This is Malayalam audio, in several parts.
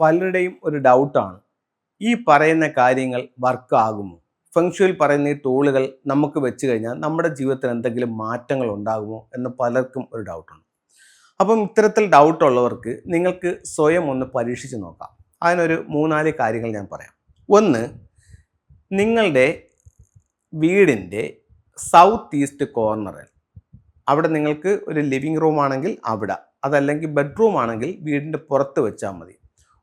പലരുടെയും ഒരു ഡൗട്ടാണ് ഈ പറയുന്ന കാര്യങ്ങൾ വർക്ക് ആകുമോ? ഫെങ്ഷുവിൽ പറയുന്ന ഈ ടൂളുകൾ നമുക്ക് വെച്ച് കഴിഞ്ഞാൽ നമ്മുടെ ജീവിതത്തിൽ എന്തെങ്കിലും മാറ്റങ്ങൾ ഉണ്ടാകുമോ എന്ന് പലർക്കും ഒരു ഡൗട്ടുണ്ട് അപ്പം ഇത്തരത്തിൽ ഡൗട്ട് ഉള്ളവർക്ക് നിങ്ങൾക്ക് സ്വയം ഒന്ന് പരീക്ഷിച്ച് നോക്കാം. അതിനൊരു മൂന്നാൽ കാര്യങ്ങൾ ഞാൻ പറയാം. ഒന്ന് നിങ്ങളുടെ വീടിന്റെ സൗത്ത് ഈസ്റ്റ് കോർണറിൽ അവിടെ നിങ്ങൾക്ക് ഒരു ലിവിങ് റൂം ആണെങ്കിൽ അവിടെ അതല്ലെങ്കിൽ ബെഡ്റൂം ആണെങ്കിൽ വീടിന്റെ പുറത്ത് വെച്ചാൽ മതി.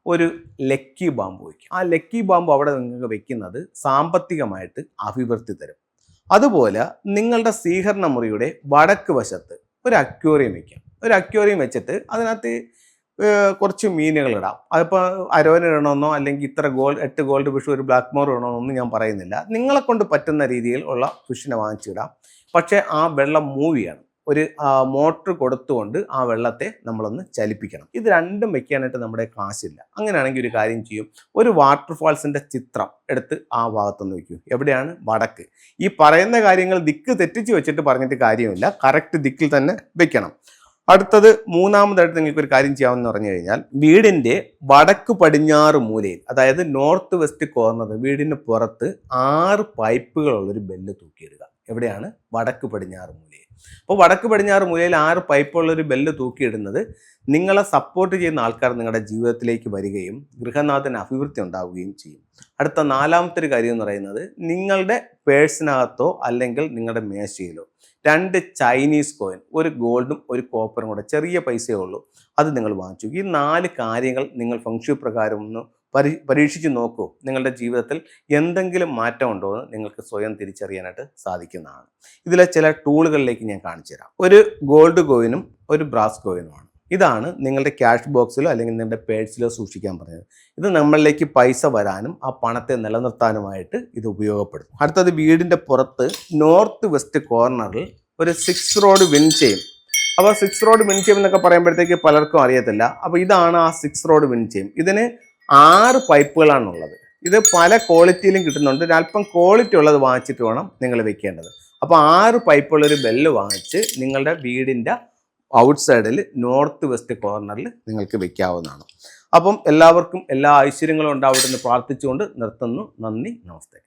ഒരു ലക്കി ബാമ്പ് വയ്ക്കും. ആ ലക്കി ബാമ്പ് അവിടെ നിങ്ങൾക്ക് വെക്കുന്നത് സാമ്പത്തികമായിട്ട് അഭിവൃദ്ധി തരും. അതുപോലെ നിങ്ങളുടെ സ്വീകരണ മുറിയുടെ വടക്ക് വശത്ത് ഒരു അക്വേറിയം വയ്ക്കാം. ഒരു അക്വേറിയം വെച്ചിട്ട് അതിനകത്ത് കുറച്ച് മീനുകൾ ഇടാം. അതിപ്പോൾ അരോന ഇടണമെന്നോ അല്ലെങ്കിൽ ഇത്ര ഗോൾഡ് എട്ട് ഗോൾഡ് ഫിഷ് ഒരു ബ്ലാക്ക് മോർ ഇടണമെന്നൊന്നും ഞാൻ പറയുന്നില്ല. നിങ്ങളെ കൊണ്ട് പറ്റുന്ന രീതിയിൽ ഉള്ള ഫിഷിനെ വാങ്ങിച്ചിടാം. പക്ഷേ ആ വെള്ളം മൂവ് ചെയ്യണം ഒരു മോട്ടർ കൊടുത്തുകൊണ്ട് ആ വെള്ളത്തെ നമ്മളൊന്ന് ചലിപ്പിക്കണം. ഇത് രണ്ടും വെക്കാനായിട്ട് നമ്മുടെ കാശില്ല അങ്ങനെയാണെങ്കിൽ ഒരു കാര്യം ചെയ്യും. ഒരു വാട്ടർഫാൾസിന്റെ ചിത്രം എടുത്ത് ആ ഭാഗത്തൊന്ന് വയ്ക്കൂ എവിടെയാണ്? വടക്ക്. ഈ പറയുന്ന കാര്യങ്ങൾ ദിക്ക് തെറ്റിച്ച് വെച്ചിട്ട് പറഞ്ഞിട്ട് കാര്യമില്ല. കറക്റ്റ് ദിക്കിൽ തന്നെ വെക്കണം. അടുത്തത് മൂന്നാമതായിട്ട് നിങ്ങൾക്ക് ഒരു കാര്യം ചെയ്യാമെന്ന് പറഞ്ഞു കഴിഞ്ഞാൽ വീടിന്റെ വടക്ക് പടിഞ്ഞാറ് മൂലയിൽ അതായത് നോർത്ത് വെസ്റ്റ് കോർണർ വീടിന് പുറത്ത് ആറ് പൈപ്പുകളുള്ളൊരു ബെല്ല് തൂക്കിയിടുക. എവിടെയാണ്? വടക്ക് പടിഞ്ഞാറ് മൂലയിൽ. അപ്പോൾ വടക്ക് പടിഞ്ഞാറ് മൂലയിൽ ആറ് പൈപ്പുള്ള ഒരു ബെല്ല് തൂക്കിയിടുന്നത് നിങ്ങളെ സപ്പോർട്ട് ചെയ്യുന്ന ആൾക്കാർ നിങ്ങളുടെ ജീവിതത്തിലേക്ക് വരികയും ഗൃഹനാഥന് അഭിവൃദ്ധി ഉണ്ടാവുകയും ചെയ്യും. അടുത്ത നാലാമത്തെ ഒരു കാര്യം എന്ന് പറയുന്നത് നിങ്ങളുടെ പേഴ്സിനകത്തോ അല്ലെങ്കിൽ നിങ്ങളുടെ മേശയിലോ രണ്ട് ചൈനീസ് കോയിൻ ഒരു ഗോൾഡും ഒരു കോപ്പറും കൂടെ ചെറിയ പൈസയേ ഉള്ളൂ. അത് നിങ്ങൾ വാങ്ങിച്ചു. ഈ നാല് കാര്യങ്ങൾ നിങ്ങൾ ഫംഗ്ഷൻ പ്രകാരം ഒന്ന് പരീ പരീക്ഷിച്ച് നോക്കൂ നിങ്ങളുടെ ജീവിതത്തിൽ എന്തെങ്കിലും മാറ്റം ഉണ്ടോ എന്ന് നിങ്ങൾക്ക് സ്വയം തിരിച്ചറിയാനായിട്ട് സാധിക്കുന്നതാണ്. ഇതിലെ ചില ടൂളുകളിലേക്ക് ഞാൻ കാണിച്ചു തരാം. ഒരു ഗോൾഡ് കോയിനും ഒരു ബ്രാസ് കോയിനുമാണ് ഇതാണ് നിങ്ങളുടെ ക്യാഷ് ബോക്സിലോ അല്ലെങ്കിൽ നിങ്ങളുടെ പേഴ്സിലോ സൂക്ഷിക്കാൻ പറഞ്ഞത് ഇത് നമ്മളിലേക്ക് പൈസ വരാനും ആ പണത്തെ നിലനിർത്താനുമായിട്ട് ഇത് ഉപയോഗപ്പെടും അടുത്തത് വീടിന്റെ പുറത്ത് നോർത്ത് വെസ്റ്റ് കോർണറിൽ ഒരു സിക്സ് റോഡ് വിൻ ചെയ്യും അപ്പോൾ സിക്സ് റോഡ് വിൻ ചെയ്യും എന്നൊക്കെ പറയുമ്പോഴത്തേക്ക് പലർക്കും അറിയത്തില്ല. അപ്പോൾ ഇതാണ് ആ സിക്സ് റോഡ് വിൻ ചെയ്യും ഇതിന് ആറ് പൈപ്പുകളാണുള്ളത്. ഇത് പല ക്വാളിറ്റിയിലും കിട്ടുന്നുണ്ട്. അല്പം ക്വാളിറ്റി ഉള്ളത് വാങ്ങിച്ചിട്ട് വേണം നിങ്ങൾ വെക്കേണ്ടത്. അപ്പോൾ ആറ് പൈപ്പുള്ളൊരു ബെല്ല് വാങ്ങിച്ച് നിങ്ങളുടെ വീടിന്റെ ഔട്ട് സൈഡിൽ നോർത്ത് വെസ്റ്റ് കോർണറിൽ നിങ്ങൾക്ക് വെക്കാവുന്നതാണ്. അപ്പം എല്ലാവർക്കും എല്ലാ ഐശ്വര്യങ്ങളും ഉണ്ടാവട്ടെ എന്ന് പ്രാർത്ഥിച്ചുകൊണ്ട് നിർത്തുന്നു. നന്ദി നമസ്തേ.